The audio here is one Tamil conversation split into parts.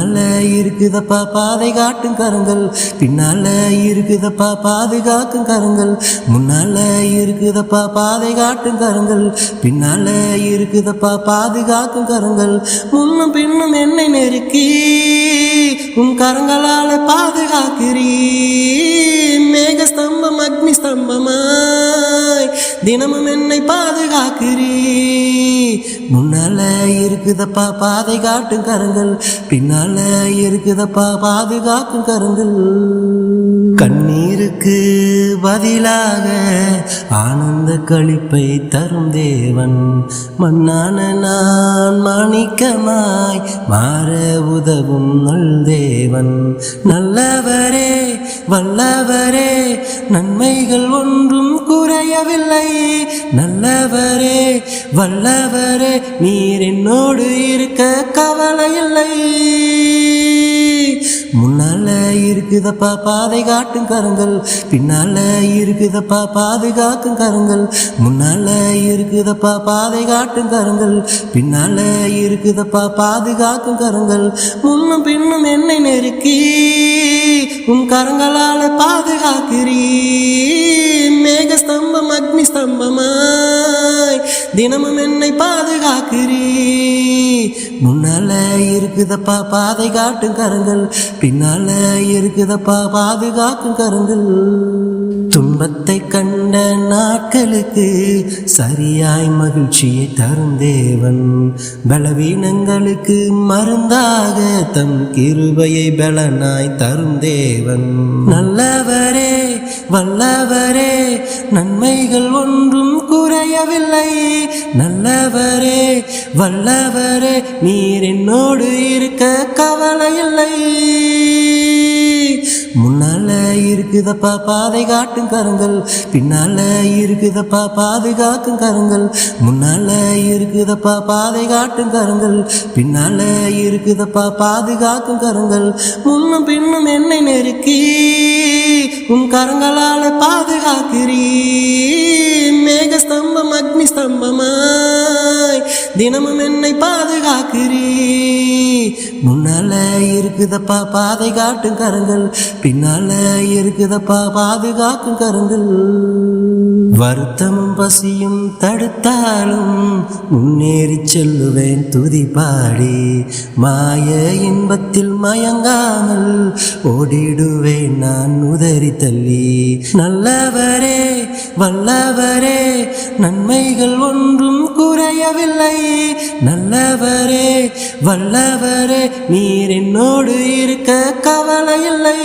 பின்னால இருக்குதப்பா பாதை காட்டும் கரங்கள் பின்னால இருக்குதப்பா பாதுகாக்கும் கரங்கள் முன்னால இருக்குதப்பா பாதை காட்டும் கரங்கள் பின்னால இருக்குதப்பா பாதுகாக்கும் கரங்கள் முன்னும் பின்னும் என்னை நெருக்கி உன் கரங்களால பாதுகாக்கிறீ மேக ஸ்தம்பம் அக்னி ஸ்தம்பமாய் தினமும் என்னை பாதுகாக்கிறீ முன்னால இருக்குதப்பா பாதை காட்டும் கரங்கள் பின்னால இருக்குதப்பா பாதுகாக்கும் கரங்கள் கண்ணீருக்கு பதிலாக ஆனந்த களிப்பை தரும் தேவன். மண்ணான நான் மாணிக்கமாய் மாற உதவும் நல் தேவன். நல்லவரே வல்லவரே நன்மைகள் ஒன்றும் குறையவில்லை. நல்லவரே வல்லவரே நீர் என்னோடு இருக்க கவலை இல்லை. முன்னால இருக்குதப்பா பாதை காட்டும் கரங்கள் பின்னால இருக்குதப்பா பாதுகாக்கும் கரங்கள் முன்னால இருக்குதப்பா பாதை காட்டும் கரங்கள் பின்னால இருக்குதப்பா பாதுகாக்கும் கரங்கள் முன்னும் பின்னும் என்னை நெருக்கி உன் கரங்களால பாதுகாக்கிறீ மேக ஸ்தம்பம் அக்னி ஸ்தம்பமா தினமும் என்னை பாதுகாக்கிறீ. முன்னால இருக்குதப்பா பாதை காட்டும் கரங்கள் பின்னால இருக்குதப்பா பாதுகாக்கும் கரங்கள் துன்பத்தை கண்ட நாட்களுக்கு சரியாய் மகிழ்ச்சியை தரும் தேவன். பலவீனங்களுக்கு மருந்தாக தம் கிருபையை பலனாய் தரும் தேவன். நல்லவரே வல்லவரே நன்மைகள் ஒன்றும் குறையவில்லை. நல்லவரே வல்லவரே நீர் என்னோடு இருக்க கவலை இல்லை. முன்னால இருக்குதப்பா பாதை காட்டும் கரங்கள் பின்னால இருக்குதப்பா பாதுகாக்கும் கரங்கள் முன்னால இருக்குதப்பா பாதை காட்டும் கரங்கள் பின்னால இருக்குதப்பா பாதுகாக்கும் கரங்கள் முன்னும் பின்னும் என்னை நெருக்கி உன் கரங்களால பாதுகாக்கிறீ மேக ஸ்தம்பம் அக்னி ஸ்தம்பமா தினமும் என்னை பாதுகாக்கிறீ. முன்னால இருக்குதப்பா பாதை காட்டும் கரங்கள் பின்னால இருக்குதப்பா பாதுகாக்கும் கரங்கள் வருத்தமும் பசியும் தடுத்தாலும் முன்னேறி செல்லுவேன் துதி பாடி மாய இன்பத்தில் மயங்காமல் ஓடிடுவேன் நான் உதறி தள்ளி. நல்லவரே வல்லவரே நன்மைகள் ஒன்றும் குறையவில்லை. நல்லவரே வல்லவரே நீர் என்னோடு இருக்க கவலை இல்லை.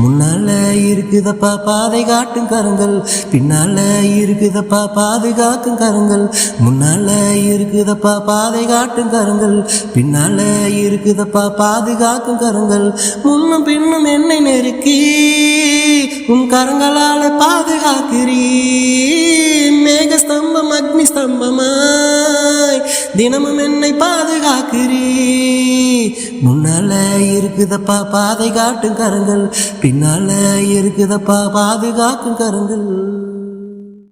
முன்னால இருக்குதப்பா பாதை காட்டும் கரங்கள் பின்னால இருக்குதப்பா பாதுகாக்கும் கரங்கள் முன்னால இருக்குதப்பா பாதை காட்டும் கரங்கள் பின்னால இருக்குதப்பா பாதுகாக்கும் கரங்கள் முன்னும் பின்னும் என்னை நெருக்கி உன் கரங்களால பாதுகாக்கிறீ மேக ஸ்தம்பம் ஸ்தம்பமாய் தினமும் என்னை பாதுகாக்கிறீ முன்னால இருக்குதப்பா பாதை காட்டும் கரங்கள் பின்னால இருக்குதப்பா பாதுகாக்கும் கரங்கள்.